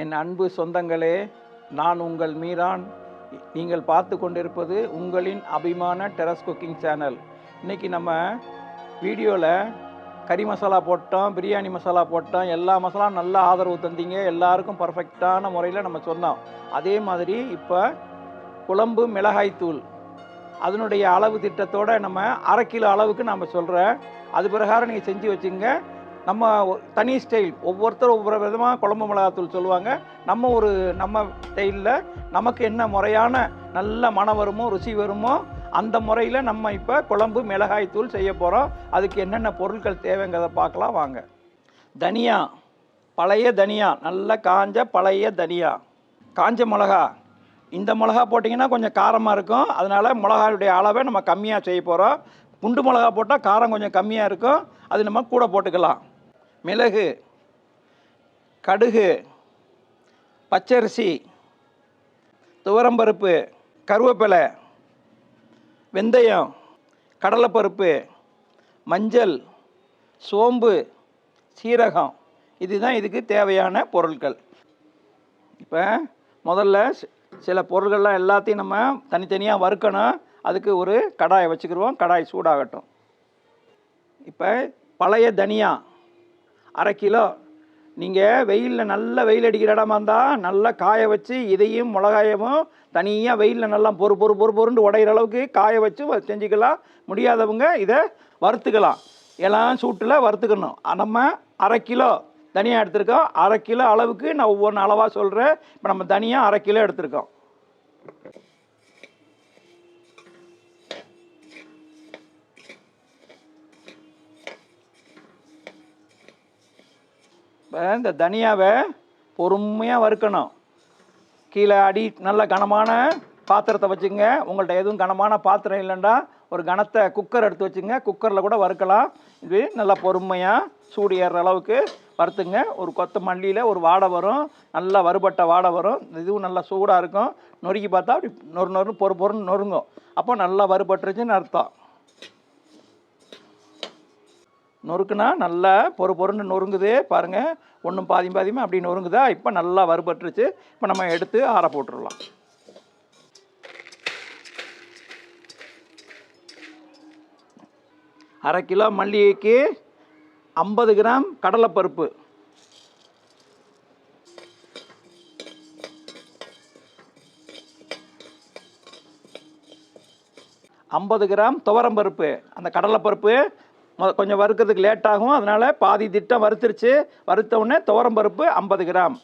என் அன்பு சொந்தங்களே நான் உங்கள் மீரான். நீங்கள் பார்த்து கொண்டிருப்பது உங்களின் அபிமான டெரஸ் குக்கிங் சேனல். இன்றைக்கி நம்ம வீடியோவில் கறி மசாலா போட்டோம் பிரியாணி மசாலா போட்டோம் எல்லா மசாலாவும் நல்லா ஆதரவு தந்தீங்க. எல்லாருக்கும் பர்ஃபெக்டான முறையில் நம்ம சொன்னோம். அதே மாதிரி இப்போ குழம்பு மிளகாய்த்தூள் அதனுடைய அளவு திட்டத்தோட நம்ம அரை கிலோ அளவுக்கு நம்ம சொல்கிறேன் அது பிரகாரம் நீங்கள் செஞ்சு வச்சுங்க. நம்ம தனி ஸ்டைல் ஒவ்வொருத்தர் ஒவ்வொரு விதமாக குழம்பு மிளகாத்தூள் சொல்லுவாங்க. நம்ம ஒரு நம்ம ஸ்டைலில் நமக்கு என்ன முறையான நல்ல மனம் வருமோ ருசி வருமோ அந்த முறையில் நம்ம இப்போ குழம்பு மிளகாய் தூள் செய்ய போகிறோம் அதுக்கு என்னென்ன பொருட்கள் தேவைங்கிறத பார்க்கலாம் வாங்க. தனியா பழைய தனியா நல்ல காஞ்ச பழைய தனியா. காஞ்ச மிளகா. இந்த மிளகா போட்டிங்கன்னா கொஞ்சம் காரமாக இருக்கும். அதனால் மிளகாயுடைய அளவை நம்ம கம்மியாக செய்ய போகிறோம் குண்டு மிளகா போட்டால் காரம் கொஞ்சம் கம்மியாக இருக்கும். அது நம்ம கூட போட்டுக்கலாம். மிளகு கடுகு பச்சரிசி துவரம்பருப்பு கருவேப்பிலை வெந்தயம் கடலைப்பருப்பு மஞ்சள் சோம்பு சீரகம். இதுதான் இதுக்கு தேவையான பொருட்கள். இப்போ முதல்ல சில பொருள்கள்லாம் எல்லாத்தையும் நம்ம தனித்தனியாக வறுக்கணும். அதுக்கு ஒரு கடாயை வச்சுக்கிடுவோம் கடாய் சூடாகட்டும். இப்போ பழைய தனியாக அரை கிலோ. நீங்கள் வெயிலில் நல்ல வெயில் அடிக்கிற இடமா இருந்தால் நல்லா காய வச்சு இதையும் மிளகாயவும் தனியாக வெயிலில் நல்லா பொறு பொறு பொறு பொருண்டு உடையிற அளவுக்கு காய வச்சு செஞ்சுக்கலாம். முடியாதவங்க இதை வறுத்துக்கலாம். எல்லாம் சூட்டில் வறுத்துக்கணும். நம்ம அரை கிலோ தனியாக எடுத்திருக்கோம். அரை கிலோ அளவுக்கு நான் ஒவ்வொன்று அளவாக சொல்கிறேன் இப்போ நம்ம தனியாக அரை கிலோ எடுத்திருக்கோம். இந்த தனியாவை பொறுமையாக வறுக்கணும். கீழே அடி நல்ல கனமான பாத்திரத்தை வச்சுங்க. உங்கள்ட்ட எதுவும் கனமான பாத்திரம் இல்லைண்டா ஒரு கனத்தை குக்கர் எடுத்து வச்சுங்க. குக்கரில் கூட வறுக்கலாம். இது நல்லா பொறுமையாக சூடு ஏறுற அளவுக்கு வறுத்துங்க. ஒரு கொத்த மல்லியில் ஒரு வாடை வரும். நல்லா வறுபட்ட வாடை வரும். இதுவும் நல்லா சூடாக இருக்கும். நொறுக்கி பார்த்தா அப்படி நொறு நொறு பொறு பொறுன்னு நொறுங்கும். அப்போ நல்லா வறுபட்டுருச்சுன்னு அர்த்தம். நொறுக்குனா நல்லா பொறு பொறுன்னு நொறுங்குது பாருங்கள் ஒன்றும் பாதி பாதியுமே? அப்படி நொறுங்குதா? இப்போ நல்லா வறுபட்டுருச்சு. இப்போ நம்ம எடுத்து ஆற போட்டுடலாம். அரை கிலோ மல்லிகைக்கு ஐம்பது கிராம் கடலைப்பருப்பு. ஐம்பது கிராம் துவரம்பருப்பு. அந்த கடலைப்பருப்பு கொஞ்சம் வறுக்கிறதுக்கு லேட் ஆகும். அதனால் பாதி திட்டம் வறுத்துருச்சு. வறுத்த உடனே துவரம்பருப்பு ஐம்பது கிராம்.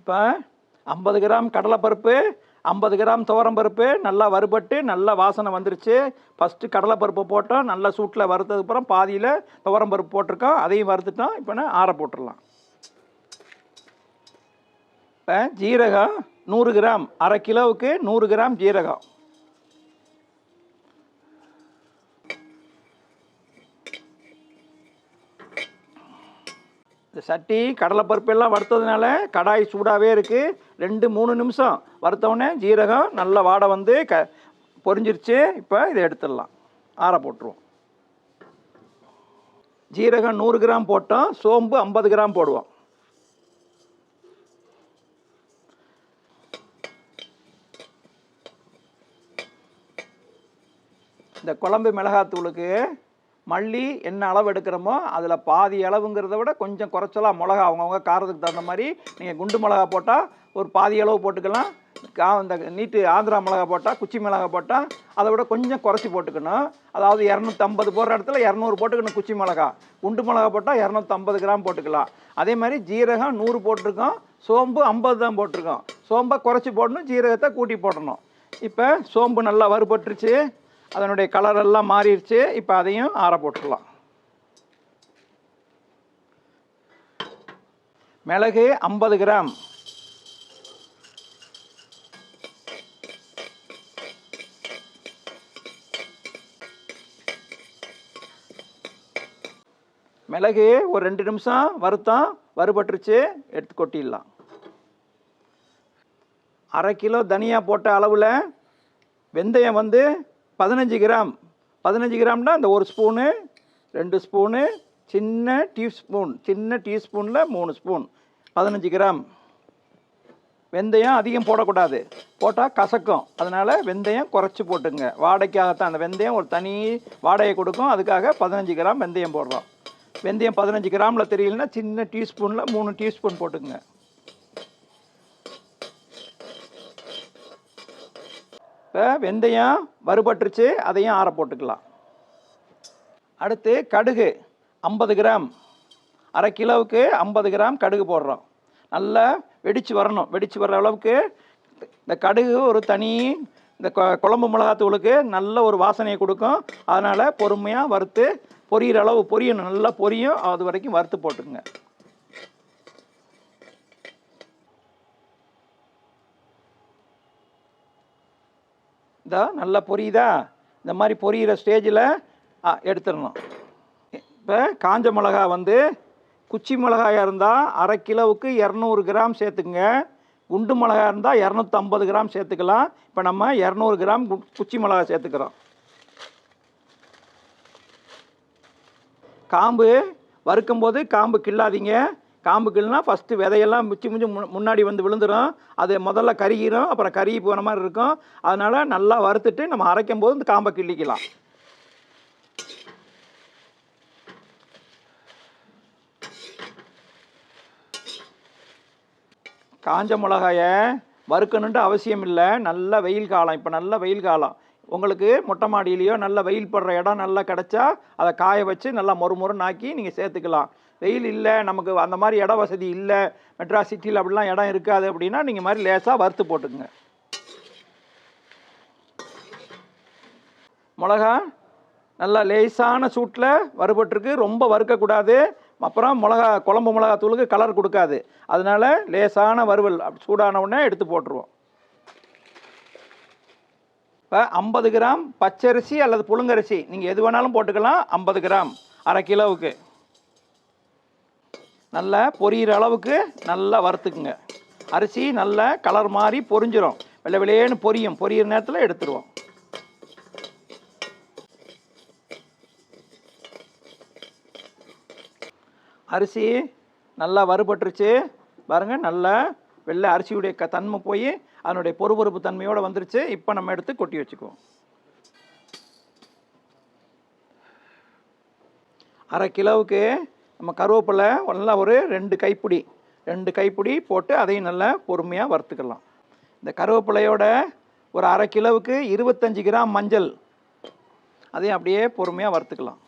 இப்போ ஐம்பது கிராம் கடலைப்பருப்பு ஐம்பது கிராம் துவரம்பருப்பு நல்லா வறுபட்டு நல்லா வாசனை வந்துருச்சு. ஃபஸ்ட்டு கடலைப்பருப்பு போட்டோம். நல்லா சூட்டில் வறுத்ததுக்கப்புறம் பாதியில் துவரம்பருப்பு போட்டிருக்கோம். அதையும் வறுத்துட்டோம். இப்போ நான் ஆற போட்டுடலாம். இப்போ ஜீரகம் நூறு கிராம். அரை கிலோவுக்கு நூறு கிராம் ஜீரகம். இந்த சட்டி கடலைப்பருப்பு எல்லாம் வறுத்ததுனால கடாய் சூடாகவே இருக்குது ரெண்டு மூணு நிமிஷம் வறுத்தவுடனே ஜீரகம் நல்ல வாடை வந்து க பொரிஞ்சிருச்சு. இப்போ இதை எடுத்துடலாம். ஆற போட்டுருவோம். ஜீரகம் நூறு கிராம் போட்டோம். சோம்பு ஐம்பது கிராம் போடுவோம். இந்த குழம்பு மிளகாத்தூளுக்கு மல்லி என்ன அளவு எடுக்கிறோமோ அதில் பாதி அளவுங்கிறத விட கொஞ்சம் குறைச்சலாம் மிளகா அவங்கவுங்க காரத்துக்கு தகுந்த மாதிரி நீங்கள் குண்டு மிளகா போட்டால் ஒரு பாதி அளவு போட்டுக்கலாம். கா இந்த நீட்டு ஆந்திரா மிளகா போட்டால் குச்சி மிளகா போட்டால் அதை விட கொஞ்சம் குறைச்சி போட்டுக்கணும். அதாவது இரநூத்தம்பது போடுற இடத்துல இரநூறு போட்டுக்கணும் குச்சி மிளகா. குண்டு மிளகா போட்டால் இரநூத்தம்பது கிராம் போட்டுக்கலாம். அதே மாதிரி ஜீரகம் நூறு போட்டிருக்கோம். சோம்பு ஐம்பது தான் போட்டிருக்கோம். சோம்பை குறைச்சி போடணும் ஜீரகத்தை கூட்டி போடணும். இப்போ சோம்பு நல்லா வறுபட்டுருச்சு. அதனுடைய கலர் எல்லாம் மாறிடுச்சு. இப்போ அதையும் ஆற போட்டுடலாம் மிளகு ஐம்பது கிராம். மிளகு ஒரு ரெண்டு நிமிஷம் வறுத்தோம் வறுபட்டுருச்சு எடுத்து கொட்டிடலாம். அரை கிலோ தனியா போட்ட அளவில் வெந்தயம் வந்து பதினஞ்சு கிராம். பதினஞ்சு கிராம்னா அந்த ஒரு ஸ்பூனு ரெண்டு ஸ்பூனு சின்ன டீஸ்பூன் சின்ன டீஸ்பூனில் மூணு ஸ்பூன். பதினஞ்சு கிராம். வெந்தயம் அதிகம் போடக்கூடாது. போட்டால் கசக்கும். அதனால் வெந்தயம் குறைச்சி போட்டுங்க வாடைக்காகத்தான். அந்த வெந்தயம் ஒரு தனி வாடகை கொடுக்கும். அதுக்காக பதினஞ்சு கிராம் வெந்தயம் போடுறோம். வெந்தயம் பதினஞ்சு கிராமில் தெரியலனா சின்ன டீஸ்பூனில் மூணு டீஸ்பூன் போட்டுக்குங்க. இப்போ வெந்தயம் வறுபட்டுருச்சு அதையும் ஆற போட்டுக்கலாம். அடுத்து கடுகு ஐம்பது கிராம். அரை கிலோவுக்கு ஐம்பது கிராம் கடுகு போடுறோம். நல்லா வெடித்து வரணும். வெடித்து வர்ற அளவுக்கு இந்த கடுகு ஒரு தனி இந்த குழம்பு மிளகாத்தூளுக்கு நல்ல ஒரு வாசனையை கொடுக்கும். அதனால் பொறுமையாக வறுத்து பொரியிற அளவு பொரியணும். நல்லா பொரியும். அது வரைக்கும் வறுத்து போட்டுக்கோங்க. இந்த நல்லா பொரியுதா? இந்த மாதிரி பொரியிற ஸ்டேஜில் எடுத்துடணும். இப்போ காஞ்ச மிளகா வந்து குச்சி மிளகாயாக இருந்தால் அரை கிலோவுக்கு இரநூறு கிராம் சேர்த்துக்குங்க. குண்டு மிளகா இருந்தால் இரநூத்தம்பது கிராம் சேர்த்துக்கலாம். இப்போ நம்ம இரநூறு கிராம் குச்சி மிளகா சேர்த்துக்கிறோம். காம்பு வறுக்கும்போது காம்பு கில்லாதீங்க. காம்பு ஃபஸ்ட்டு விதையெல்லாம் முச்சி மிச்சி முன்னாடி வந்து விழுந்துடும் அது முதல்ல கருகிரும் அப்புறம் கருகி போகிற மாதிரி இருக்கும். அதனால் நல்லா வறுத்துட்டு நம்ம அரைக்கும் போது இந்த காம்பை கிள்ளிக்கலாம். காஞ்ச மிளகாயை வறுக்கணுன்ட்டு அவசியம் இல்லை. நல்ல வெயில் காலம். இப்போ நல்ல வெயில் காலம். உங்களுக்கு மொட்டை மாடியிலையோ நல்ல வெயில் படுற இடம் நல்லா கிடச்சா அதை காய வச்சு நல்லா மொறு மொறுன்னு ஆக்கி நீங்கள் சேர்த்துக்கலாம். வெயில் இல்லை நமக்கு அந்த மாதிரி இட வசதி இல்லை மெட்ராஸ் சிட்டியில் அப்படிலாம் இடம் இருக்காது அப்படின்னா நீங்கள் மாதிரி லேசாக வறுத்து போட்டுக்குங்க. மிளகா நல்லா லேசான சூட்டில் வறுபட்டுருக்கு ரொம்ப வறுக்கக்கூடாது. அப்புறம் மிளகா குழம்பு மிளகா தூளுக்கு கலர் கொடுக்காது. அதனால லேசான வறுவல் அப்படி சூடான உடனே எடுத்து போட்டுருவோம். இப்போ ஐம்பது கிராம் பச்சரிசி அல்லது புழுங்கரிசி நீங்கள் எது வேணாலும் போட்டுக்கலாம் ஐம்பது கிராம் அரை கிலோவுக்கு. நல்லா பொரியிற அளவுக்கு நல்லா வறுத்துக்குங்க. அரிசி நல்லா கலர் மாதிரி பொரிஞ்சிடும் வெள்ளை வெளியேன்னு பொரியும். பொரியிற நேரத்தில் எடுத்துருவோம். அரிசி நல்லா வறுபட்டுருச்சு. பாருங்கள் நல்லா வெள்ளை அரிசியுடைய க தன்மை போய் அதனுடைய பொறுபொறுப்பு தன்மையோடு வந்துருச்சு. இப்போ நம்ம எடுத்து கொட்டி வச்சுக்குவோம். அரை கிலோவுக்கு நம்ம கருவேப்பிலை நல்லா ஒரு ரெண்டு கைப்பிடி ரெண்டு கைப்பிடி போட்டு அதையும் நல்லா பொறுமையாக வறுத்துக்கலாம். இந்த கருவேப்பிலையோட ஒரு அரை கிலோவுக்கு இருபத்தஞ்சி கிராம் மஞ்சள் அதையும் அப்படியே பொறுமையாக வறுத்துக்கலாம்.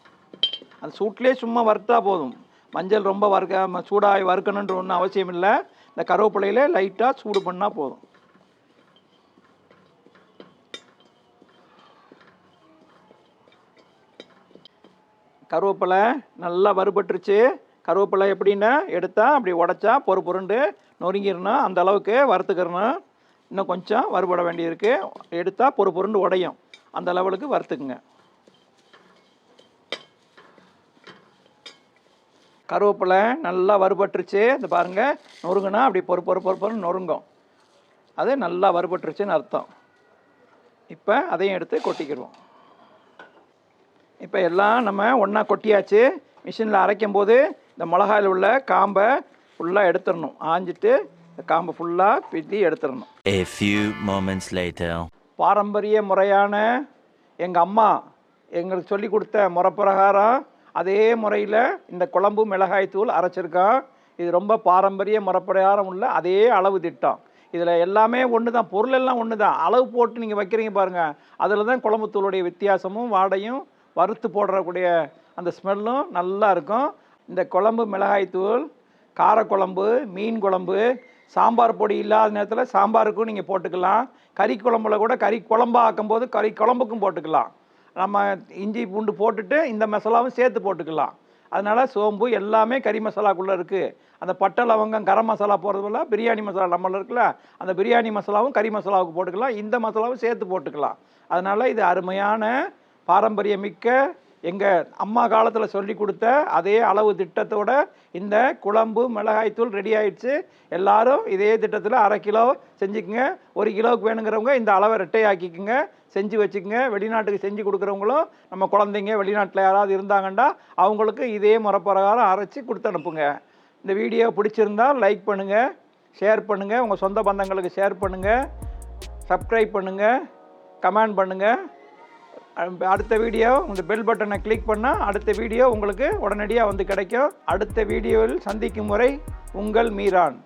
அது சூட்லேயே சும்மா வறுத்தா போதும். மஞ்சள் ரொம்ப வறுக்க சூடாகி வறுக்கணுன்ற ஒன்றும் அவசியம் இல்லை. இந்த கருவேப்பிலையில் லைட்டாக சூடு பண்ணால் போதும். கருவேப்பிலை நல்லா வறுபட்டுருச்சு. கருவேப்பிலை எப்படின்னா எடுத்தால் அப்படி உடச்சா பொறு பொருண்டு நொறுங்கிடணும் அந்த அளவுக்கு வறுத்துக்கிறணும் இன்னும் கொஞ்சம் வறுபட வேண்டியிருக்கு. எடுத்தால் பொறு பொருண்டு உடையும். அந்த லெவலுக்கு வறுத்துக்குங்க. கருவேப்பிலை நல்லா வறுபட்டுருச்சு. இந்த பாருங்கள் நொறுங்குனா அப்படி பொறு பொறு பொறு பொறு நொறுங்கும். அது நல்லா வறுபட்டுருச்சுன்னு அர்த்தம். இப்போ அதையும் எடுத்து கொட்டிக்கிடுவோம். இப்போ எல்லாம் நம்ம ஒன்றா கொட்டியாச்சு. மிஷினில் அரைக்கும் போது இந்த மிளகாயில் உள்ள காம்பை ஃபுல்லாக எடுத்துடணும். ஆஞ்சிட்டு இந்த காம்பை ஃபுல்லாக பித்தி எடுத்துடணும். A few moments later. பாரம்பரிய முறையான எங்கள் அம்மா எங்களுக்கு சொல்லி கொடுத்த முறை பிரகாரம் அதே முறையில் இந்த குழம்பு மிளகாய் தூள் அரைச்சிருக்கோம் இது ரொம்ப பாரம்பரிய முறை பிரகாரம் உள்ள அதே அளவு திட்டம். இதில் எல்லாமே ஒன்று தான் பொருள் எல்லாம் ஒன்று தான் அளவு போட்டு நீங்கள் வைக்கிறீங்க பாருங்கள் அதில் தான் குழம்பு தூளுடைய வித்தியாசமும் வாடையும் வறுத்து போடுறக்கூடிய அந்த ஸ்மெல்லும் நல்லா இருக்கும். இந்த குழம்பு மிளகாய்த்தூள் காரக்குழம்பு மீன் குழம்பு சாம்பார் பொடி இல்லாத நேரத்தில் சாம்பாருக்கும் நீங்கள் போட்டுக்கலாம். கறி குழம்புல கூட கறி குழம்பா ஆக்கும்போது கறி குழம்புக்கும் போட்டுக்கலாம். நம்ம இஞ்சி பூண்டு போட்டுட்டு இந்த மசாலாவும் சேர்த்து போட்டுக்கலாம். அதனால சோம்பு எல்லாமே கறி மசாலாக்குள்ளே இருக்குது அந்த பட்டை லவங்கம் கரம் மசாலா போடுறது போல பிரியாணி மசாலா நம்மள இருக்குல்ல அந்த பிரியாணி மசாலாவும் கறி மசாலாவுக்கு போட்டுக்கலாம். இந்த மசாலாவும் சேர்த்து போட்டுக்கலாம். அதனால இது அருமையான பாரம்பரியமிக்க எங்கள் அம்மா காலத்தில் சொல்லி கொடுத்த அதே அளவு திட்டத்தோட இந்த குழம்பு மிளகாய்த்தூள் ரெடி ஆயிடுச்சு. எல்லாரும் இதே திட்டத்தில் அரை கிலோ செஞ்சுக்குங்க. ஒரு கிலோவுக்கு வேணுங்கிறவங்க இந்த அளவை ரெட்டையாக்கிக்குங்க செஞ்சு வச்சுக்கோங்க. வெளிநாட்டுக்கு செஞ்சு கொடுக்குறவங்களும் நம்ம குழந்தைங்க வெளிநாட்டில் யாராவது இருந்தாங்கன்னா அவங்களுக்கு இதே முறை பிரகாரம் அரைச்சி கொடுத்து அனுப்புங்க. இந்த வீடியோ பிடிச்சிருந்தா லைக் பண்ணுங்கள் ஷேர் பண்ணுங்கள் உங்கள் சொந்த பந்தங்களுக்கு ஷேர் பண்ணுங்கள் சப்ஸ்கிரைப் பண்ணுங்கள் கமெண்ட் பண்ணுங்கள் அடுத்த வீடியோ இந்த பெல் பட்டனை கிளிக் பண்ணால் அடுத்த வீடியோ உங்களுக்கு உடனடியாக வந்து கிடைக்கும். அடுத்த வீடியோவில் சந்திக்கும் முறை உங்கள் மீரான்.